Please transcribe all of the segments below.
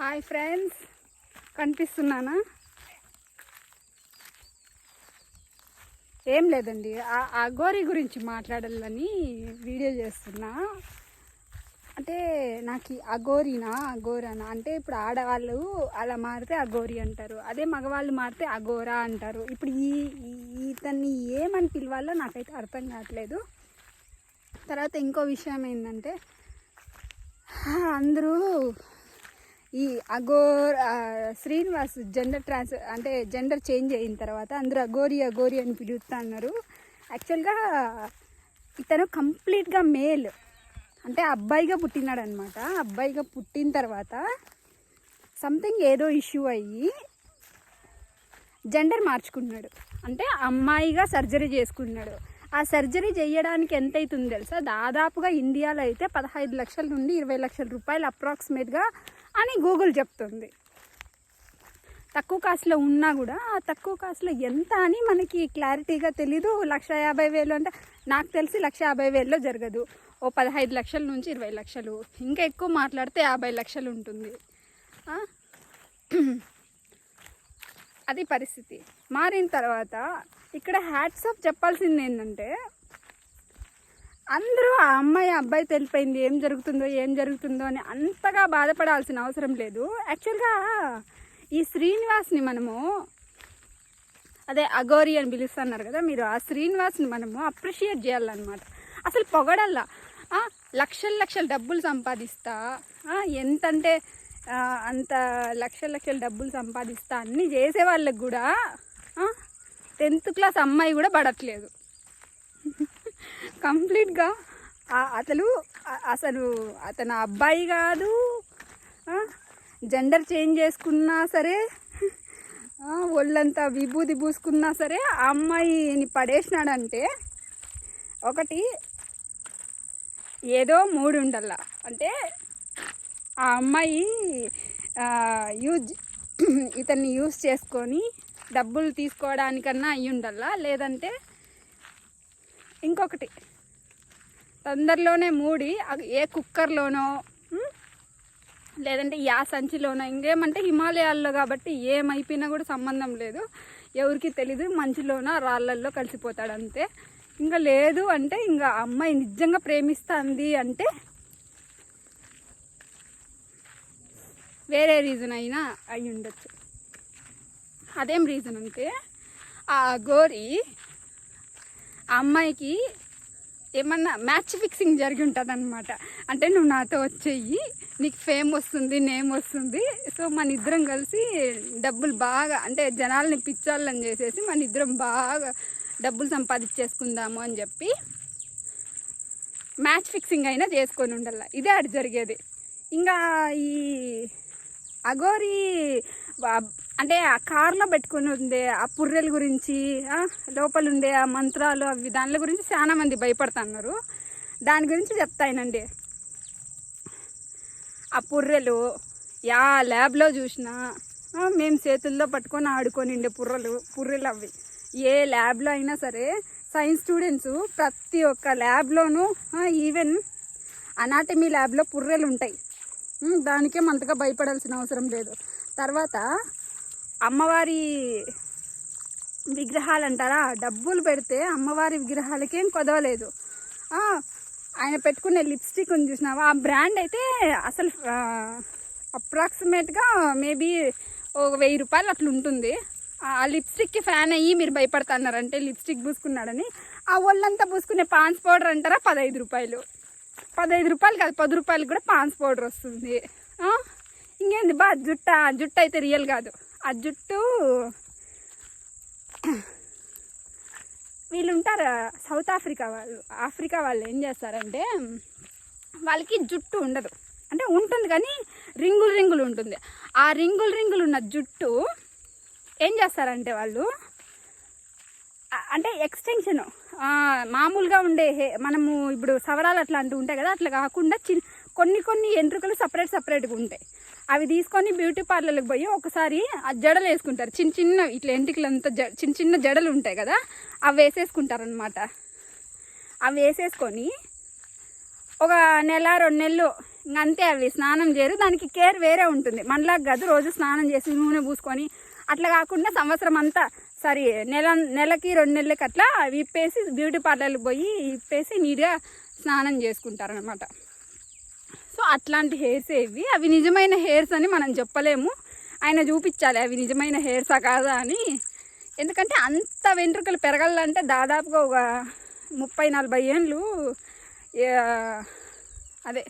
Hi friends కనిపిస్తున్నానా? ఏం లేదండి. ఆ గోరీ గురించి మాట్లాడాలని వీడియో చేస్తున్నా. అంటే నాకు అగోరీనా అగోరానా అంటే ఇప్పుడు ఆడవాళ్ళు అలా మారితే అగోరి అంటారు. అదే మగవాళ్ళు మారితే అగోరా అంటారు. ఇప్పుడు ఈ ఈ- ఇతన్ని ఏమని పిలవాలో నాకైతే అర్థం కావట్లేదు. తర్వాత ఇంకో విషయం ఏంటంటే అందరూ ఈ అగోర్ శ్రీనివాస్ జెండర్ ట్రాన్స్ అంటే జెండర్ చేంజ్ అయిన తర్వాత అందరూ అగోరి అగోరి అని పిలుస్తా అన్నారు. యాక్చువల్గా ఇతను కంప్లీట్గా మేల్ అంటే అబ్బాయిగా పుట్టినాడు అనమాట అబ్బాయిగా పుట్టిన తర్వాత సంథింగ్ ఏదో ఇష్యూ అయ్యి జెండర్ మార్చుకున్నాడు. అంటే అమ్మాయిగా సర్జరీ చేసుకున్నాడు. ఆ సర్జరీ చేయడానికి ఎంత అవుతుంది తెలుసా? దాదాపుగా ఇండియాలో అయితే పదహైదు లక్షల నుండి ఇరవై లక్షల రూపాయలు అప్రాక్సిమేట్గా అని గూగుల్ చెప్తుంది. తక్కువ కాస్ట్లో ఉన్నా కూడా ఆ తక్కువ కాస్ట్లో ఎంత అని మనకి క్లారిటీగా తెలీదు. లక్ష యాభై వేలు అంటే నాకు తెలిసి లక్ష యాభై వేలలో జరగదు. ఓ పదహైదు లక్షల నుంచి ఇరవై లక్షలు. ఇంకా ఎక్కువ మాట్లాడితే యాభై లక్షలు ఉంటుంది. అది పరిస్థితి. మారిన తర్వాత ఇక్కడ హ్యాట్స్ ఆఫ్ చెప్పాల్సింది ఏంటంటే అందరూ ఆ అమ్మాయి అబ్బాయి తెలిపోయింది. ఏం జరుగుతుందో ఏం జరుగుతుందో అని అంతగా బాధపడాల్సిన అవసరం లేదు. యాక్చువల్గా ఈ శ్రీనివాస్ని మనము అదే అగోరి అని పిలుస్తున్నారు కదా మీరు ఆ శ్రీనివాస్ని మనము అప్రిషియేట్ చేయాలన్నమాట. అసలు పొగడల్లా లక్షల లక్షల డబ్బులు సంపాదిస్తా ఎంతంటే అంత లక్షల లక్షల డబ్బులు సంపాదిస్తా అన్నీ చేసే వాళ్ళకి కూడా టెన్త్ క్లాస్ అమ్మాయి కూడా పడట్లేదు. కంప్లీట్గా అతను అసలు అతను అబ్బాయి కాదు జెండర్ చేంజ్ చేసుకున్నా సరే ఒళ్ళంతా విభూది పూసుకున్నా సరే ఆ అమ్మాయిని పడేసినాడంటే ఒకటి ఏదో మూడు ఉండల్లా అంటే ఆ అమ్మాయి యూజ్ ఇతన్ని యూజ్ చేసుకొని డబ్బులు తీసుకోవడానికన్నా అయ్యి ఉండాలా లేదంటే ఇంకొకటి తొందరలోనే మూడి అది ఏ కుక్కర్లోనో లేదంటే యా సంచిలోనో ఇంకేమంటే హిమాలయాల్లో కాబట్టి ఏమైపోయినా కూడా సంబంధం లేదు. ఎవరికి తెలీదు మంచులోనో రాళ్ళల్లో కలిసిపోతాడు అంతే. ఇంకా లేదు అంటే ఇంకా అమ్మాయి నిజంగా ప్రేమిస్తుంది అంటే వేరే రీజన్ అయినా అయి ఉండొచ్చు. అదేం రీజన్ అంటే ఆ గోరి ఆ అమ్మాయికి ఏమన్నా మ్యాచ్ ఫిక్సింగ్ జరిగి ఉంటుంది అనమాట అంటే నువ్వు నాతో వచ్చేయి నీకు ఫేమ్ వస్తుంది నేమ్ వస్తుంది. సో మన ఇద్దరం కలిసి డబ్బులు బాగా అంటే జనాల్ని పిచ్చాలని చేసేసి మన ఇద్దరం బాగా డబ్బులు సంపాదించేసుకుందాము అని చెప్పి మ్యాచ్ ఫిక్సింగ్ అయినా చేసుకొని ఉండాల. ఇదే అటు జరిగేది. ఇంకా ఈ అగోరి అంటే ఆ కార్లో పెట్టుకుని ఉండే ఆ పుర్రెల గురించి లోపల ఉండే ఆ మంత్రాలు అవి దానిల గురించి చాలా మంది భయపడుతున్నారు. దాని గురించి చెప్తాయనండి ఆ పుర్రెలు యా ల్యాబ్లో చూసినా మేము చేతుల్లో పట్టుకొని ఆడుకొని ఉండే పుర్రలు పుర్రెలు అవి. ఏ ల్యాబ్లో అయినా సరే సైన్స్ స్టూడెంట్స్ ప్రతి ఒక్క ల్యాబ్లోనూ ఈవెన్ అనాటమీ ల్యాబ్లో పుర్రెలు ఉంటాయి. దానికేం అంతగా భయపడాల్సిన అవసరం లేదు. తర్వాత అమ్మవారి విగ్రహాలు అంటారా డబ్బులు పెడితే అమ్మవారి విగ్రహాలకేం కొదవలేదు. ఆయన పెట్టుకునే లిప్స్టిక్ ఉంది చూసినావా? ఆ బ్రాండ్ అయితే అసలు అప్రాక్సిమేట్గా మేబీ ఒక వెయ్యి రూపాయలు అట్లా ఉంటుంది. ఆ లిప్స్టిక్కి ఫ్యాన్ అయ్యి మీరు భయపడుతున్నారంటే లిప్స్టిక్ పూసుకున్నాడని. ఆ ఒళ్ళంతా పూసుకునే పాన్స్ పౌడర్ అంటారా? పదహైదు రూపాయలు. పదహైదు రూపాయలు కాదు పది రూపాయలు కూడా పాన్స్ పౌడర్ వస్తుంది. ఇంకేంది బా జుట్ట? జుట్టు అయితే రియల్ కాదు. ఆ జుట్టు వీళ్ళు ఉంటారు? సౌత్ ఆఫ్రికా వాళ్ళు. ఆఫ్రికా వాళ్ళు ఏం చేస్తారంటే వాళ్ళకి జుట్టు ఉండదు. అంటే ఉంటుంది కానీ రింగులు రింగులు ఉంటుంది. ఆ రింగులు రింగులు ఉన్న జుట్టు ఏం చేస్తారంటే వాళ్ళు అంటే ఎక్స్టెన్షన్ మామూలుగా ఉండే హే- మనము ఇప్పుడు సవరాలు అట్లాంటివి ఉంటాయి కదా అట్లా కాకుండా చిన్ కొన్ని కొన్ని ఎంట్రుకలు సపరేట్ సపరేట్గా ఉంటాయి. అవి తీసుకొని బ్యూటీ పార్లర్కి పోయి ఒకసారి ఆ జడలు వేసుకుంటారు. చిన్న చిన్న ఇట్లా ఎంట్రుకలు అంతా జ చిన్న చిన్న జడలు ఉంటాయి కదా అవి వేసేసుకుంటారు అనమాట అవి వేసేసుకొని ఒక నెల రెండు నెలలు ఇంక అంతే అవి స్నానం చేయరు. దానికి కేర్ వేరే ఉంటుంది. మనలాగా కాదు రోజు స్నానం చేసి నూనె పూసుకొని అట్లా కాకుండా సంవత్సరం అంతా సారీ నెల నెలకి రెండు నెలలకి అట్లా విప్పేసి బ్యూటీ పార్లర్కి పోయి విప్పేసి నీట్గా స్నానం చేసుకుంటారనమాట సో అట్లాంటి హెయిర్స్ ఇవి అవి నిజమైన హెయిర్స్ అని మనం చెప్పలేము. ఆయన చూపించాలి అవి నిజమైన హెయిర్సా కాదా అని. ఎందుకంటే అంత వెంట్రుకలు పెరగాలంటే దాదాపుగా ఒక ముప్పై నలభై ఏళ్ళు అదే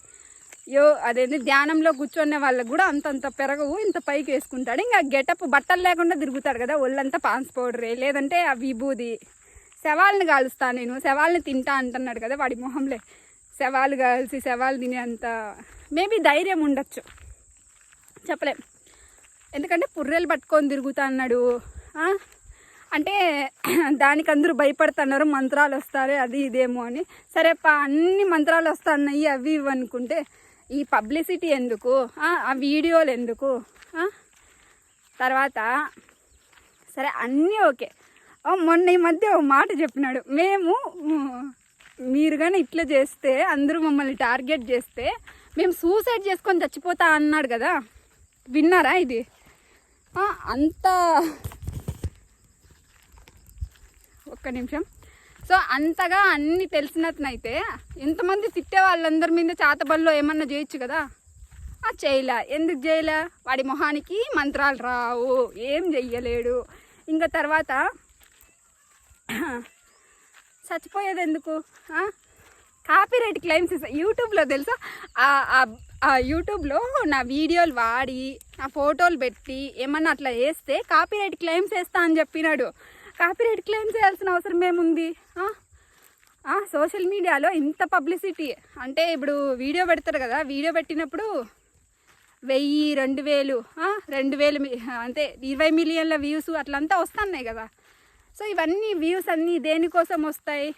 యో అదేంది ధ్యానంలో కూర్చునే వాళ్ళకు కూడా అంతంత పెరగవు ఇంత పైకి వేసుకుంటాడు. ఇంకా గెటప్ బట్టలు లేకుండా తిరుగుతాడు కదా ఒళ్ళంతా పాన్స్ పౌడరే. లేదంటే ఆ విభూది. శవాల్ని కాలుస్తా నేను శవాల్ని తింటా అంటున్నాడు కదా వాడి మొహంలే. శవాలు కాల్చి శవాలు తినే అంత మేబీ ధైర్యం ఉండొచ్చు. చెప్పలేం. ఎందుకంటే పుర్రెలు పట్టుకొని తిరుగుతా అన్నాడు. అంటే దానికి అందరూ భయపడుతున్నారు మంత్రాలు వస్తారే అది ఇదేమో అని. సరే పా అన్ని మంత్రాలు వస్తున్నాయి అవి ఇవి అనుకుంటే ఈ పబ్లిసిటీ ఎందుకు? ఆ వీడియోలు ఎందుకు? తర్వాత సరే అన్నీ ఓకే. మొన్న ఈ మధ్య ఒక మాట చెప్పినాడు. మేము మీరు కానీ ఇట్లా చేస్తే అందరూ మమ్మల్ని టార్గెట్ చేస్తే మేము సూసైడ్ చేసుకొని చచ్చిపోతా అన్నాడు కదా. విన్నారా ఇది? అంత ఒక్క నిమిషం. సో అంతగా అన్ని తెలిసినట్నైతే ఎంతమంది తిట్టే వాళ్ళందరి మీద చేతబడిలో ఏమన్నా చేయొచ్చు కదా? ఆ చేయలే. ఎందుకు చేయలే? వాడి మొహానికి మంత్రాలు రావు. ఏం చెయ్యలేడు. ఇంకా తర్వాత చచ్చిపోయేది ఎందుకు? కాపీరైట్ క్లెయిమ్స్ యూట్యూబ్లో తెలుసా? ఆ- ఆ- ఆ యూట్యూబ్లో నా వీడియోలు వాడి నా ఫోటోలు పెట్టి ఏమన్నా అట్లా వేస్తే కాపీరైట్ క్లెయిమ్స్ వేస్తా అని చెప్పినాడు. కాపీరైట్ క్లెయిమ్ చేయాల్సిన అవసరం ఏముంది? సోషల్ మీడియాలో ఇంత పబ్లిసిటీ. అంటే ఇప్పుడు వీడియో పెడతారు కదా వీడియో పెట్టినప్పుడు వెయ్యి రెండు వేలు రెండు వేలు అంటే ఇరవై మిలియన్ల వ్యూస్ అట్లంతా వస్తున్నాయి కదా. సో ఇవన్నీ వ్యూస్ అన్నీ దేనికోసం వస్తాయి?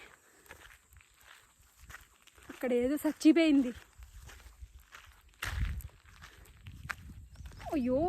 అక్కడ ఏదో చచ్చిపోయింది. అయ్యో!